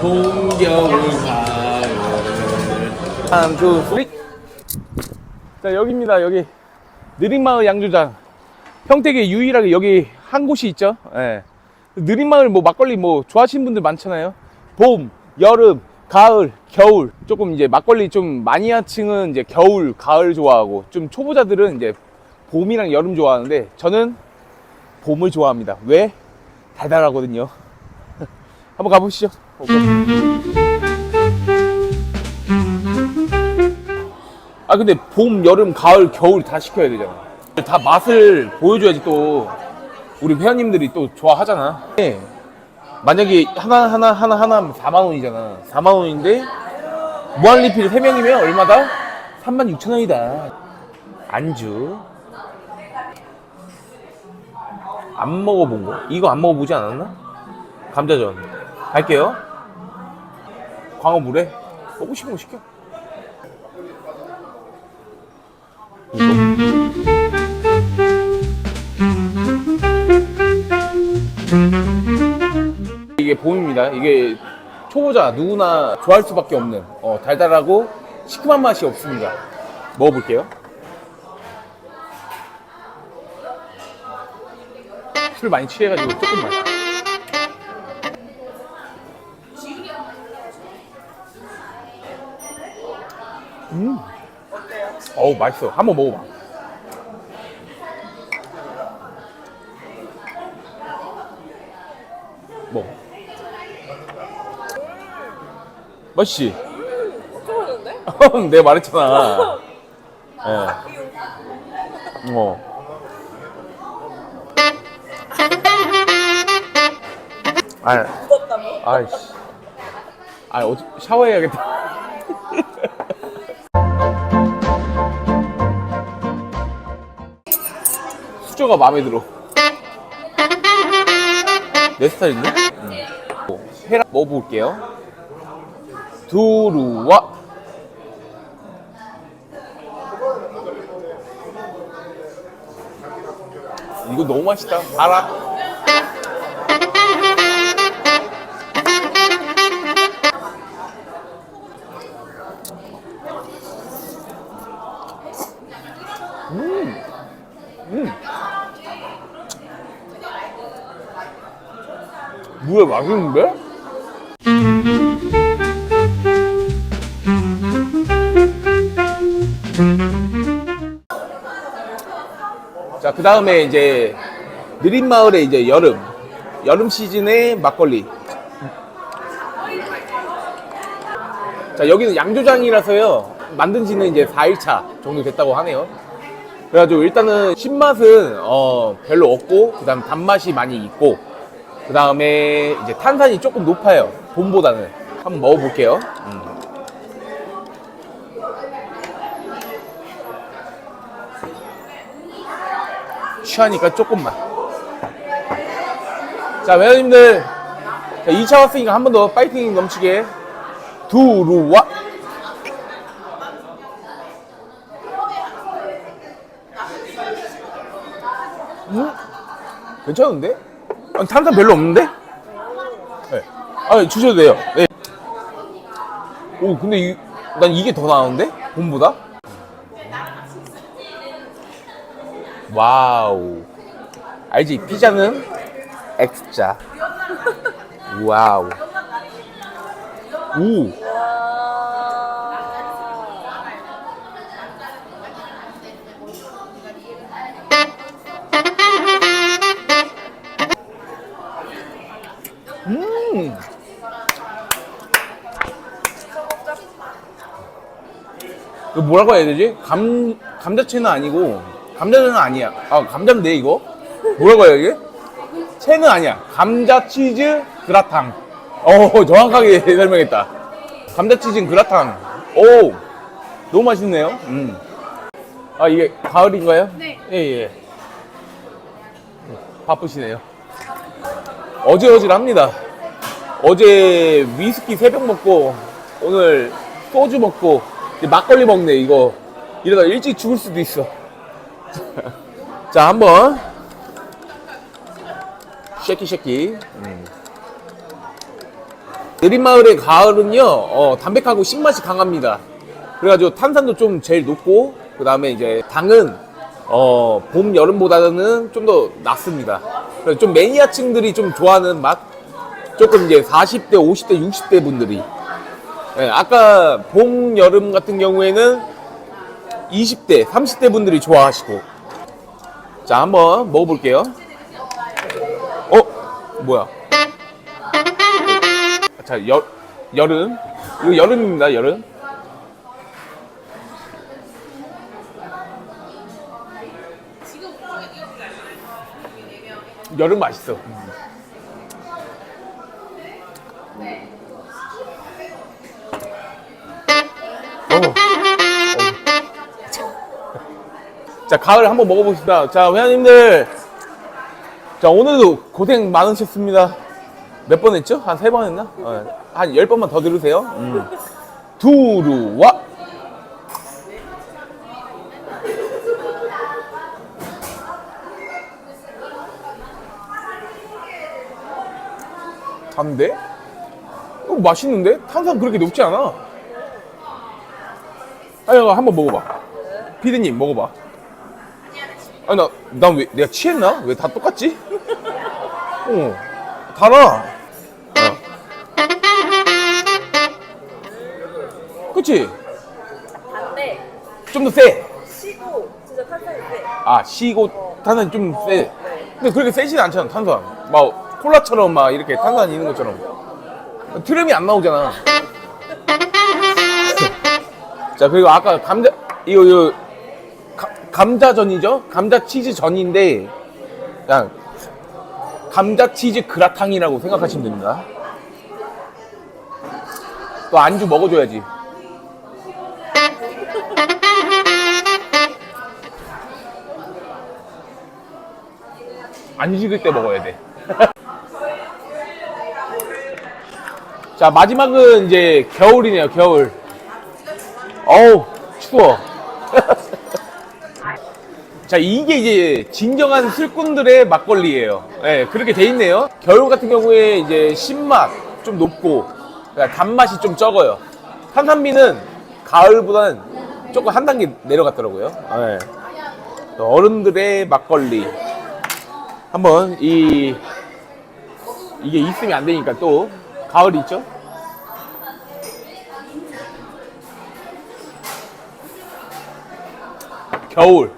봄, 겨울, 가을. 한, 둘, 셋. 자, 여기입니다. 여기. 느린마을 양조장. 평택에 유일하게 여기 한 곳이 있죠. 예. 느린마을 뭐 막걸리 뭐 좋아하시는 분들 많잖아요. 봄, 여름, 가을, 겨울. 조금 이제 막걸리 좀 마니아층은 이제 겨울, 가을 좋아하고 좀 초보자들은 이제 봄이랑 여름 좋아하는데 저는 봄을 좋아합니다. 왜? 달달하거든요. 한번 가보시죠. 아 근데 봄, 여름, 가을, 겨울 다 시켜야 되잖아. 다 맛을 보여줘야지 또 우리 회원님들이 또 좋아하잖아. 네. 만약에 하나 하나 하나 하나 4만 원이잖아. 4만 원인데 무한 리필 3명이면 얼마다? 3만 6천 원이다. 안주. 안 먹어본 거? 이거 안 먹어보지 않았나? 감자전. 갈게요. 광어 물에 먹고 싶은 거 시켜. 이게 봄입니다. 이게 초보자 누구나 좋아할 수밖에 없는 어, 달달하고 시큼한 맛이 없습니다. 먹어볼게요. 술 많이 취해가지고 조금만. 음. 어우 맛있어. 한번 먹어봐. 먹어. 맛있지? 좋아하는데? 내가 말했잖아. 예. 어. 아? 아이씨. 아, 어디 샤워해야겠다. 수저가 마음에 들어. 내 스타일인데? 응. 헤라 먹어볼게요. 두루와 이거 너무 맛있다. 알아. 뭐야 맛있는데? 자, 그 다음에 이제 느린 마을의 이제 여름 여름 시즌의 막걸리. 자, 여기는 양조장이라서요. 만든 지는 이제 4일차 정도 됐다고 하네요. 그래가지고 일단은 신맛은 어, 별로 없고, 그 다음 단맛이 많이 있고, 그 다음에 이제 탄산이 조금 높아요. 봄보다는. 한번 먹어볼게요. 음. 취하니까 조금만. 자, 회원님들. 자, 2차 왔으니까 한 번 더 파이팅 넘치게. 두루와. 음? 괜찮은데? 탄산 별로 없는데? 네. 아, 주셔도 돼요. 네. 오, 근데 이, 난 이게 더 나은데? 봄보다? 와우. 알지? 피자는 X자. 와우. 오. 이거 뭐라고 해야 되지? 감, 감자채는 아니고, 감자는 아니야. 아, 감자인데, 이거? 뭐라고 해야 이게? 채는 아니야. 감자 치즈 그라탕. 오, 정확하게 설명했다. 감자 치즈 그라탕. 오, 너무 맛있네요. 음. 아, 이게 가을인가요? 네. 예, 예. 바쁘시네요. 어질어질합니다. 어제 위스키 3병 먹고, 오늘 소주 먹고, 막걸리 먹네, 이거. 이러다 일찍 죽을 수도 있어. 자, 한번. 쉐키, 쉐키. 음. 느린마을의 가을은요, 어, 담백하고 신맛이 강합니다. 그래가지고 탄산도 좀 제일 높고, 그 다음에 이제 당은, 어, 봄, 여름보다는 좀 더 낮습니다. 그래서 좀 매니아층들이 좀 좋아하는 맛? 조금 이제 40대, 50대, 60대 분들이. 예, 아까 봄, 여름 같은 경우에는 20대, 30대 분들이 좋아하시고. 자, 한번 먹어볼게요. 어? 뭐야? 자, 여, 여름. 이거 여름입니다, 여름. 여름 맛있어. 어. 자, 가을 한번 먹어봅시다. 자, 회원님들. 자, 오늘도 고생 많으셨습니다. 몇 번 했죠? 한 세 번 했나? 어, 한 열 번만 더 들으세요. 음. 두루와. 단데? 어, 맛있는데? 탄산 그렇게 높지 않아. 아니, 한번 먹어봐. 피디님, 먹어봐. 아니, 나, 난 왜, 내가 취했나? 왜 다 똑같지? 어, 달아. 어. 그치? 반대 좀 더 세. 쉬고 진짜 탄산이 세. 아, 시고 탄산이 좀 세. 근데 그렇게 세진 않잖아, 탄산. 막, 콜라처럼 막 이렇게 탄산 있는 것처럼. 트름이 안 나오잖아. 자, 그리고 아까 감자, 이거, 이거, 가- 감자전이죠? 감자 치즈 전인데, 그냥, 감자 치즈 그라탕이라고 생각하시면 됩니다. 또 안주 먹어줘야지. 안 식을 때 먹어야 돼. 자, 마지막은 이제 겨울이네요, 겨울. 어우, 추워. 자, 이게 이제 진정한 술꾼들의 막걸리예요. 예, 그렇게 돼 있네요. 겨울 같은 경우에 이제 신맛 좀 높고 그러니까 단맛이 좀 적어요. 탄산미는 가을보다는 조금 한 단계 내려갔더라고요. 예. 어른들의 막걸리. 한번 이 이게 있으면 안 되니까 또 가을 있죠? 겨울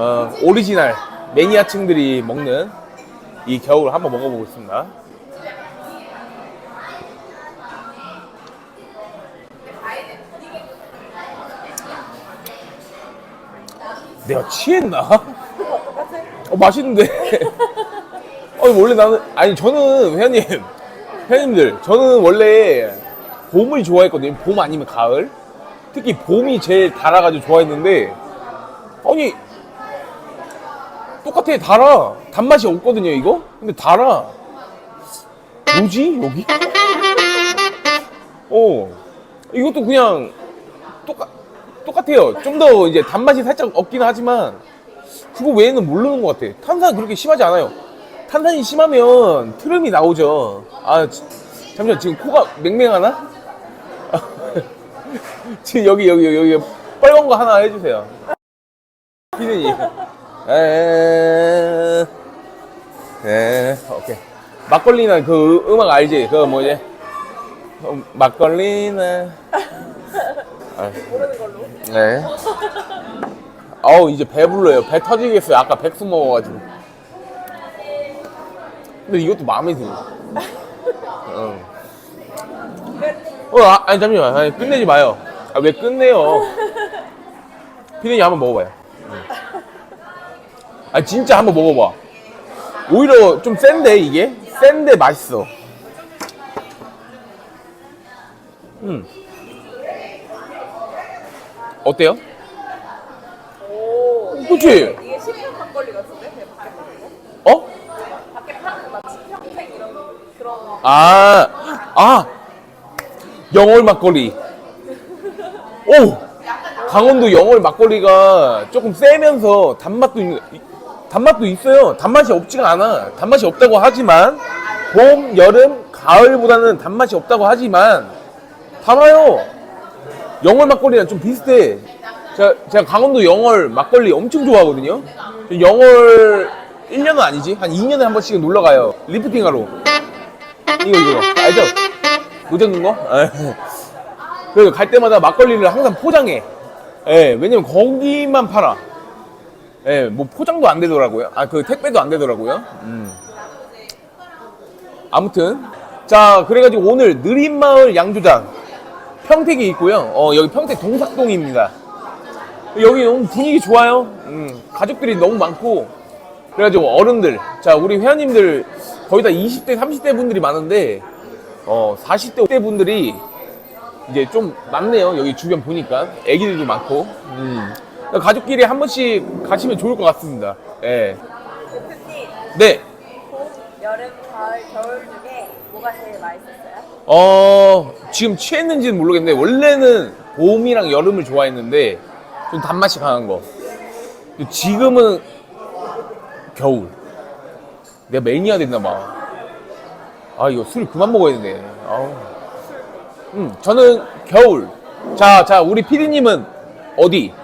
어, 오리지널 매니아층들이 먹는 이 겨울 한번 먹어보겠습니다. 내가 취했나? 어, 맛있는데. 어, 원래 나는, 아니, 저는, 회원님, 회원님들, 저는 원래 봄을 좋아했거든요. 봄 아니면 가을. 특히 봄이 제일 달아가지고 좋아했는데, 아니, 똑같아, 달아. 단맛이 없거든요, 이거? 근데 달아. 뭐지, 여기? 어, 이것도 그냥 똑같, 똑같아요. 좀 더 이제 단맛이 살짝 없긴 하지만, 그거 외에는 모르는 것 같아. 탄산 그렇게 심하지 않아요. 탄산이 심하면 트름이 나오죠. 아, 지- 잠시만, 지금 코가 맹맹하나? 지금 여기, 여기, 여기, 여기 빨간 거 하나 해주세요. 피디님. 에, 에, 오케이. 막걸리는 그 음악 알지? 그 뭐지? 어, 막걸리는. 아, 모르는 걸로. 네. 아우 이제 배불러요. 배 터지겠어요. 아까 백숙 먹어가지고. 근데 이것도 마음에 들어. 어. 어, 아, 아니 잠시만. 아니, 끝내지 마요. 아, 왜 끝내요? 피디님 한번 먹어봐요. 응. 아 진짜 한번 먹어봐. 오히려 좀 센데 이게 센데 맛있어. 음. 어때요? 오. 그치? 이게 신형 막걸리 같은데? 그냥 밖에 파는 거? 어? 밖에 파는 막 신형팩 이런 그런 아, 아, 영월 막걸리. 오, 강원도 영월 막걸리가 조금 세면서 단맛도 있는, 이- 단맛도 있어요. 단맛이 없지가 않아. 단맛이 없다고 하지만 봄, 여름, 가을보다는 단맛이 없다고 하지만 달아요. 영월 막걸리랑 좀 비슷해. 제가, 제가 강원도 영월 막걸리 엄청 좋아하거든요. 저 영월 1년은 아니지. 한 2년에 한 번씩은 놀러 가요. 리프팅 하러. 이거, 이거. 알죠? 노젓는 거? 예. 그래서 갈 때마다 막걸리를 항상 포장해. 예, 왜냐면 거기만 팔아. 예, 뭐 포장도 안 되더라고요. 아, 그 택배도 안 되더라고요. 음. 아무튼. 자, 그래가지고 오늘 느린마을 양조장 평택에 있고요. 어, 여기 평택 동삭동입니다. 여기 너무 분위기 좋아요. 음, 가족들이 너무 많고. 그래가지고 어른들, 자, 우리 회원님들 거의 다 20대, 30대 분들이 많은데, 어, 40대, 50대 분들이 이제 좀 많네요. 여기 주변 보니까. 애기들도 많고. 음. 가족끼리 한 번씩 가시면 좋을 것 같습니다. 예. 대표님, 네. 봄, 여름, 가을, 겨울 중에 뭐가 제일 맛있었어요? 어, 지금 취했는지는 모르겠는데, 원래는 봄이랑 여름을 좋아했는데, 좀 단맛이 강한 거. 지금은 겨울. 내가 매니아 됐나 봐. 아, 이거 술 그만 먹어야 되네. 아우. 음, 저는 겨울. 자, 자, 우리 피디님은 어디?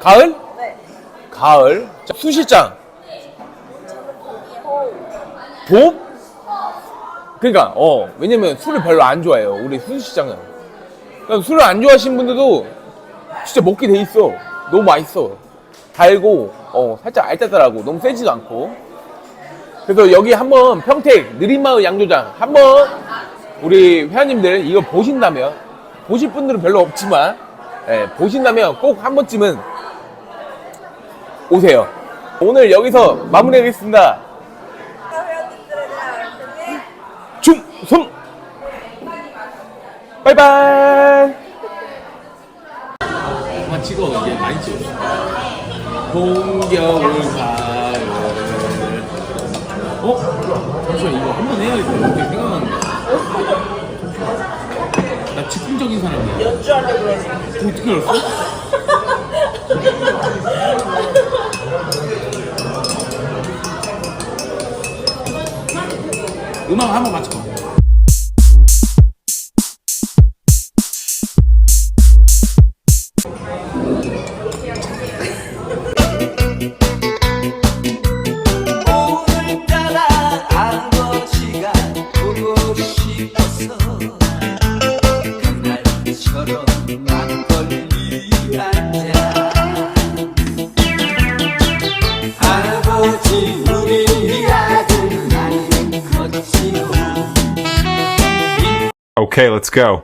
가을. 가을? 네. 가을. 자, 수실장. 봄. 봄? 그러니까 어 왜냐면 술을 별로 안 좋아해요 우리 수시장은 그러니까 술을 안 좋아하시는 분들도 진짜 먹게 돼 있어 너무 맛있어 달고 어 살짝 알짜달하고 너무 세지도 않고 그래서 여기 한번 평택 느린마을 양조장 한번 우리 회원님들 이거 보신다면 보실 분들은 별로 없지만 예, 보신다면 꼭 한 번쯤은 오세요 오늘 여기서 마무리하겠습니다 말씀이 충성! 바이바이! 그만 찍어, 이제 많이 찍어. 봄, 겨울, 가을. 어? 잠시만, 이거 한 번 해야 겠다. 갑자기 생각나는 거. 잠시만. 나 즉흥적인 사람이야. 연주하려고 해서. 어떻게 알았어? 음악 한번 맞춰봐. 아버지 우리 Okay, let's go.